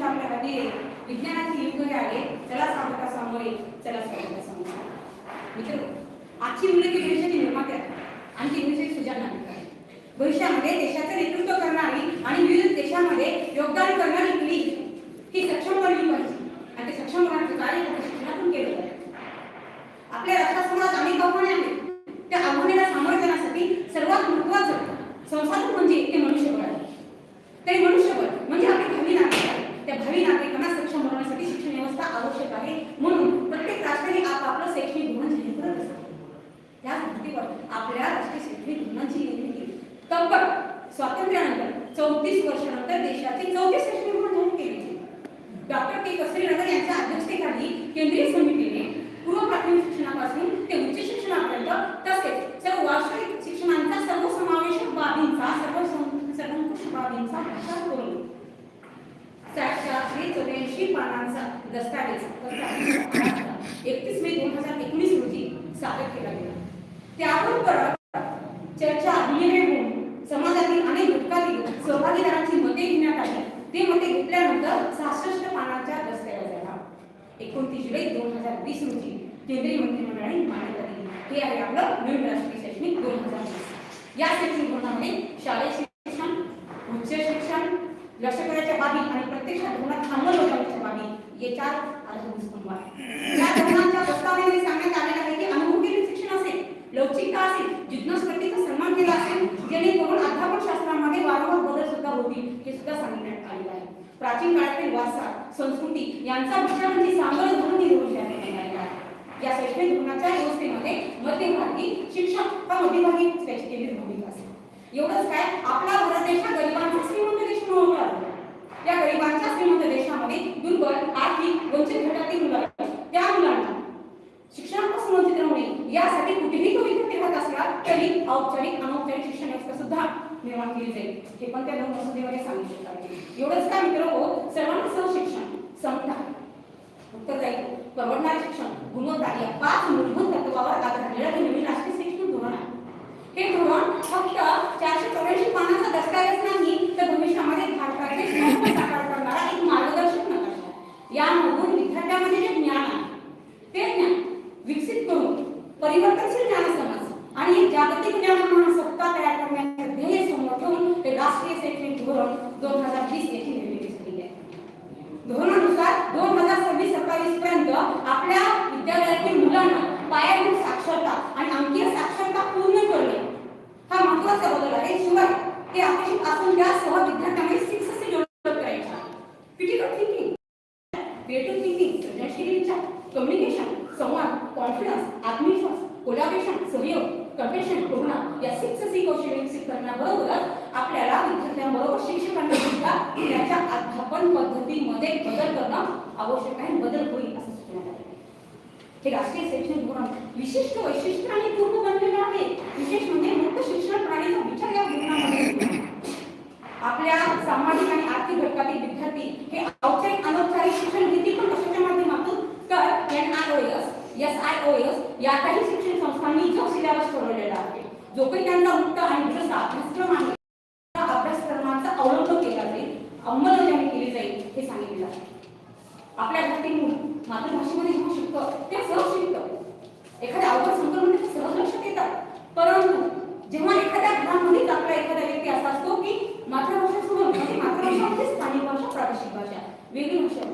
भविष्य आपल्याला दिले विज्ञानाचे युग आले आहे चला सामोरा सामोरे चला सामोरा सामोरे मित्र आजची मुलं ती भविष्याची निर्माते आणि ती भविष्याची सुजाण भविष्यामध्ये देशाचं नेतृत्व करणारी आणि विविध देशामध्ये योगदान करणारी मुली ही सक्षम बनली पाहिजे. आणि ते सक्षम होण्याचं कार्य शिक्षणातून केलं पाहिजे. आपल्या राष्ट्रासमोर अनेक आव्हाने आहेत त्या आव्हानाला सामोरे जाण्यासाठी सर्वात महत्वाचं संसाधन म्हणजे ते मनुष्यबळ आहे ते मनुष्यबळ म्हणजे आपली भावी नागरिक आहे त्या भावी नागरिकांना सक्षम बनवण्यासाठी शिक्षण व्यवस्था आवश्यक आहे म्हणून प्रत्येक राष्ट्र हे आपापलं शैक्षणिक धोरण जाहीर करत असतं या धर्तीवर आपल्या राष्ट्रीय शैक्षणिक धोरणाची निर्मिती केली तब्बल स्वातंत्र्यानंतर चौतीस वर्षानंतर देशाची चौतीस शैक्षणिक म्हणून केली डॉक्टर के. कसरीनगर यांच्या अध्यक्षतेखाली केंद्रीय समितीने पूर्व प्राथमिक शिक्षणापासून ते उच्च शिक्षणापर्यंत तसेच सर्व वार्षिक शिक्षणांचा सर्वसमावेशक बाबींचा सर्व सर्वंकुश बाबींचा विचार करून चारशे चौऱ्याऐंशी पानांचा दस्तावेज एकतीस मे दोन हजार एकोणीस रोजी सादर केला गेला. त्यावर परत भागीदारांची मते घेण्यात आली. ते मते घेतल्यानंतर सहासष्ट पानाच्या दस्तऐवजाला एकोणतीस जुलै दोन हजार वीस रोजी केंद्रीय मंत्रिमंडळाने मान्यता दिली. हे आहे आपलं नवीन राष्ट्रीय शैक्षणिक दोन हजार वीस. या शैक्षणिक धोरणामध्ये शालेय शिक्षण उच्च शिक्षण लष्कराच्या बाबी आणि प्रत्यक्षात धोरणात अंमलबजावणीच्या बाबी याच्या आधारभूत आहे या धोरणात प्रस्तावनेमध्ये सांगण्यात आलेलं आहे की अनुभवकेंद्रित शिक्षण असेल लवचिकता असेल जिज्ञास्पतीचा सन्मान केला असेल जेणेकरून अध्यापन शास्त्रामध्ये वारंवार बदल सुद्धा होतील हे सुद्धा सांगण्यात आलेलं आहे प्राचीन काळातील वारसा संस्कृती यांचा विचार म्हणजे सांगड धोरण निर्माण करण्यात आहे. या शैक्षणिक धोरणाच्या व्यवस्थेमध्ये मध्यभागी शिक्षण हा मध्यभागी त्याची केंद्रित भूमिका असते. एवढंच काय आपला भारत देश हा गरिबांचा श्रीमंत देश म्हणून ओळखला जातो. या गरिबांच्या श्रीमंत देशामध्ये दुर्बल आर्थिक वंचित घटकातील मुलांना त्या मुलांना शिक्षणापासून वंचित राहू नये यासाठी कुठेही तो विद्यार्थी राहत असला तरी औपचारिक अनौपचारिक शिक्षण व्यवस्था सुद्धा निर्माण केली जाईल. हे पण त्या दोन मसुदेमध्ये सांगितले एवढंच काय मित्र हो सर्वांना सहशिक्षण समता उत्तरदायित्व परवडणारे शिक्षण गुणवत्ता या पाच मूलभूत तत्वावर आधारलेलं हे नवीन राष्ट्रीय शैक्षणिक धोरण आहे हे धोरण फक्त चारशे चौऱ्याऐंशी पानाचा दस्तऐवज नाही तर भविष्यामध्ये भारताचे स्वप्न साकार करणारा एक मार्गदर्शक नकाशा आहे. यामधून विद्यार्थ्यामध्ये जे ज्ञान आहे ते ज्ञान विकसित करून परिवर्तनशील ज्ञान समाज आणि एक जागतिक ज्ञान म्हणून सत्ता तयार करण्याचे ध्येय समोर ठेवून हे राष्ट्रीय शैक्षणिक धोरण दोन हजार वीस याची निर्मिती झालेली आहे धोरणानुसार दोन हजार सव्वीस सत्तावीस पर्यंत आपल्या विद्यालयातील मुलांना पायाभूत साक्षरता आणि अंकीय साक्षरता पूर्ण करणे. हा महत्त्वाचा बदल आहे. शिवाय ते अपेक्षित असून त्यासह विद्यार्थ्यांमध्ये सिक्स असे डेव्हलप करायचे क्रिटिकल थिंकिंग क्रिएटिव्ह थिंकिंग सर्जनशील विचार कम्युनिकेशन संवाद कॉन्फिडन्स आत्मविश्वास कोलॅबरेशन सहयोग कम्पेशन करुणा या सिक्स सी कौशल्य विकसित करण्याबरोबरच आपल्याला विद्यार्थ्यांबरोबर शिक्षकांनी सुद्धा त्याच्या अध्यापन पद्धतीमध्ये बदल करणं आवश्यक आहे बदल होईल असं सूचना हे राष्ट्रीय शैक्षणिक धोरण विशिष्ट वैशिष्ट्य आणि पूर्ण बनलेले आहे. विशेष म्हणजे मुक्त शिक्षण प्रणालीचा विचार या धोरणामध्ये आपल्या सामाजिक आणि आर्थिक घटकातील विद्यार्थी हे औपचारिक अनौपचारिक शिक्षण घेतील पण कशाच्या माध्यमातून? तर N I O S S I O S या काही शिक्षण संस्थांनी जो सिलेबस ठरवलेला आहे जो काही त्यांना मुक्त आणि दुरुस्त अभ्यासक्रम आहे त्या अभ्यासक्रमाचा अवलंब केला जाईल अंमलबजावणी केली जाईल हे सांगितलेलं आहे आपल्या घरातील मूल मातृभाषेमध्ये जेव्हा शिकतं ते सहज शिकतं एखाद्या अवघड संकल्पने ते सहज लक्षात येतात परंतु जेव्हा एखाद्या घरामध्येच आपला एखादा व्यक्ती असा असतो की मातृभाषा सोडून म्हणजे मातृभाषा म्हणजे स्थानिक भाषा भाषा वेगळी भाषा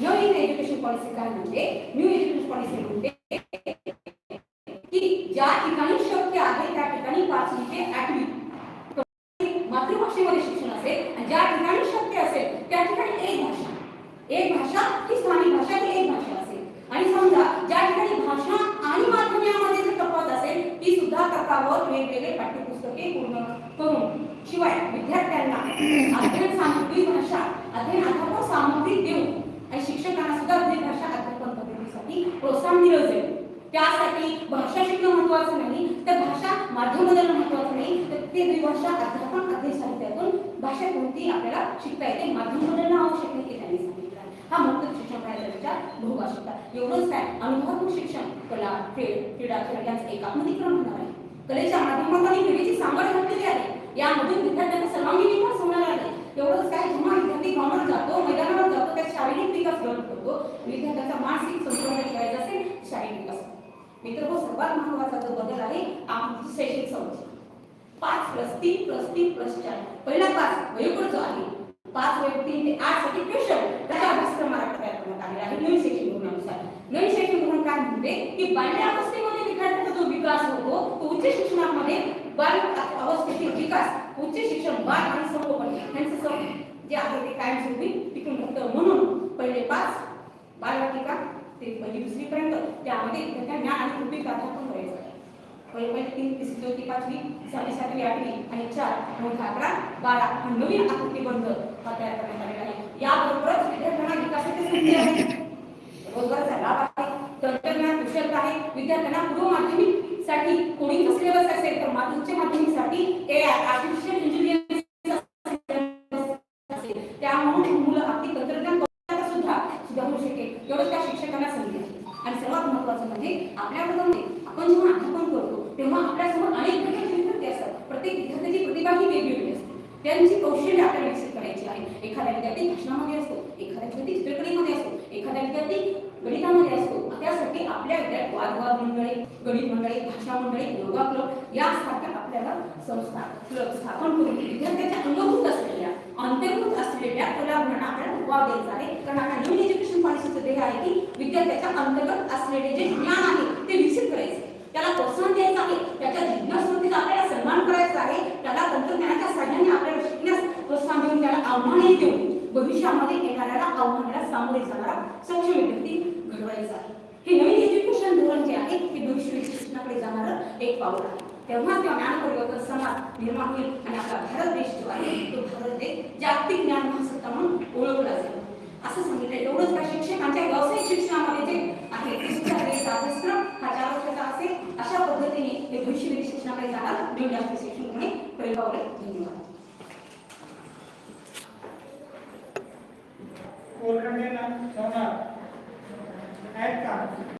नवीन एज्युकेशन पॉलिसी काय म्हणते न्यू एज्युकेशन पॉलिसी म्हणते की ज्या ठिकाणी शक्य आहे त्या ठिकाणी पाचवी ते आठवी मातृभाषेमध्ये शिक्षण असेल आणि ज्या ठिकाणी शक्य असेल त्या ठिकाणी एक भाषा एक भाषा ही स्थानिक भाषा ही एक भाषा असेल आणि समजा ज्या ठिकाणी भाषा आणि माध्यम यामध्ये जर तफावत असेल ती सुद्धा तफावत वेगवेगळे पाठ्यपुस्तके पूर्ण करून शिवाय विद्यार्थ्यांना अध्ययन सामग्री भाषा अध्ययन सामग्री देऊन. आणि शिक्षकांना सुद्धा भाषा अध्यापन पद्धतीसाठी प्रोत्साहन दिलं जाईल. त्यासाठी भाषा शिकणं महत्वाचं नाही तर भाषा माध्यम बदलणं महत्वाचं नाही तर ते द्विभाषा अध्यापन अध्ययन साहित्यातून भाषा कोणती आपल्याला शिकता येते माध्यम बदलणं आवश्यक नाही त्यांनी सांगितलं. हा मुक्त शिक्षण करायचा विचार शकता एवढंच काय अनुभवात्मक शिक्षण कला खेळ क्रीडा खेळ यांचं एकात्मकीकरण होणार आहे. कलेच्या माध्यमातून क्रीडेची सांगड घातलेली आहे यामधून विद्यार्थ्यांना सर्वांगीण विकास होणार आहे. एवढंच काय जेव्हा विद्यार्थी ग्राउंडवर जातो मैदानावर जातो त्या शारीरिक विकास डेव्हलप करतो. विद्यार्थ्यांचा मानसिक संतुलन ठेवायचा असेल शारीरिक विकास मित्र हो सर्वात महत्त्वाचा जो बदल आहे आमची शैक्षणिक संस्था. पाच प्लस तीन प्लस तीन प्लस चार. पहिला पाच वयोगट जो आहे पाच वय तीन ते आठसाठी ट्युशन त्याचा अभ्यासक्रम तयार करण्यात आलेला आहे नवीन शैक्षणिक धोरणानुसार नवीन शैक्षणिक धोरण काय म्हणते? की बाल्यावस्थेमध्ये विद्यार्थ्यांचा जो विकास होतो तो उच्च शिक्षणामध्ये बाल अवस्थेतील विकास उच्च शिक्षण बाल आणि संगोपन यांचं सम जे आहे ते कायमस्वरूपी टिकून राहतं. म्हणून पहिले पाच बालवाटिका ते पहिली दुसरीपर्यंत त्यामध्ये विद्यार्थ्यांना ज्ञान आणि कृपी गाथा पण करायचं पहिले पहिले तीन तिसरी चौथी पाचवी सहावी सातवी आठवी आणि चार नऊ अकरा बारा हा नवीन आकृतीबंध हा तयार करण्यात आलेला आहे. याबरोबरच विद्यार्थ्यांना विकासाची संधी आहे. रोजगाराचा लाभ आहे. तंत्रज्ञान कुशलता आहे. विद्यार्थ्यांना पूर्व साठी कोडिंग सिलेबस असेल तर माध्यमिक उच्च माध्यमिकसाठी ए आय आर्टिफिशियल इंजिनिअरिंग त्यामुळे मुलं अगदी तंत्रज्ञान सुद्धा सुधारू शकेल. एवढं त्या शिक्षकांना संधी आणि सर्वात महत्त्वाचं म्हणजे आपल्या आपण जेव्हा अध्यापन करतो तेव्हा आपल्यासमोर अनेक प्रकारचे विद्यार्थी असतात. प्रत्येक विद्यार्थ्याची प्रतिभा ही वेगवेगळी असते. त्यांची कौशल्य आपल्याला विकसित करायची आहे. एखादा विद्यार्थी भाषणामध्ये असतो एखादा विद्यार्थी चित्रकलेमध्ये असतो एखादा विद्यार्थी गणितामध्ये असतो त्यासाठी आपल्या विद्यार्थी वादवाद मंडळी गणित मंडळी भाषा मंडळी योगा क्लब यासारख्या आपल्याला संस्था क्लब स्थापन करून विद्यार्थ्यांच्या अंगभूत असलेल्या अंतर्भूत असलेल्या कलागुणांना आपल्याला वाव द्यायचा आहे. कारण आता नवीन एज्युकेशन पॉलिसीचं ध्येय आहे की विद्यार्थ्याच्या अंतर्गत असलेले जे ज्ञान आहे ते विकसित करायचे त्याला प्रोत्साहन द्यायचं आहे. त्याच्या जिज्ञास आपल्याला सन्मान करायचा आहे. त्याला तंत्रज्ञानाच्या साहाय्याने आपल्याला शिकण्यास प्रोत्साहन देऊन त्याला आव्हाने देऊन भविष्यामध्ये येणाऱ्याला आव्हानाला सामोरे जाणारा सक्षम व्यक्ती घडवायचा आहे. हे नवीन एज्युकेशन धोरण जे आहे हे भविष्य शिक्षणाकडे जाणारं एक पाऊल आहे. तेव्हा त्या ज्ञान परिवर्तन समाज निर्माण होईल आणि आपला भारत देश जो आहे तो भारत देश जागतिक ज्ञान महासत्ता म्हणून ओळखला जाईल. असं सांगितलं. एवढंच का शिक्षकांच्या व्यावसायिक शिक्षणामध्ये जे आहे ते सुद्धा अभ्यासक्रम हा चार वर्षाचा असेल अशा पद्धतीने हे भविष्य शिक्षणाकडे जाणार न्यू नॅशनल शिक्षण पहिले परिभावले धन्यवाद. कोलकंडे नाम ठेवणार आहेत का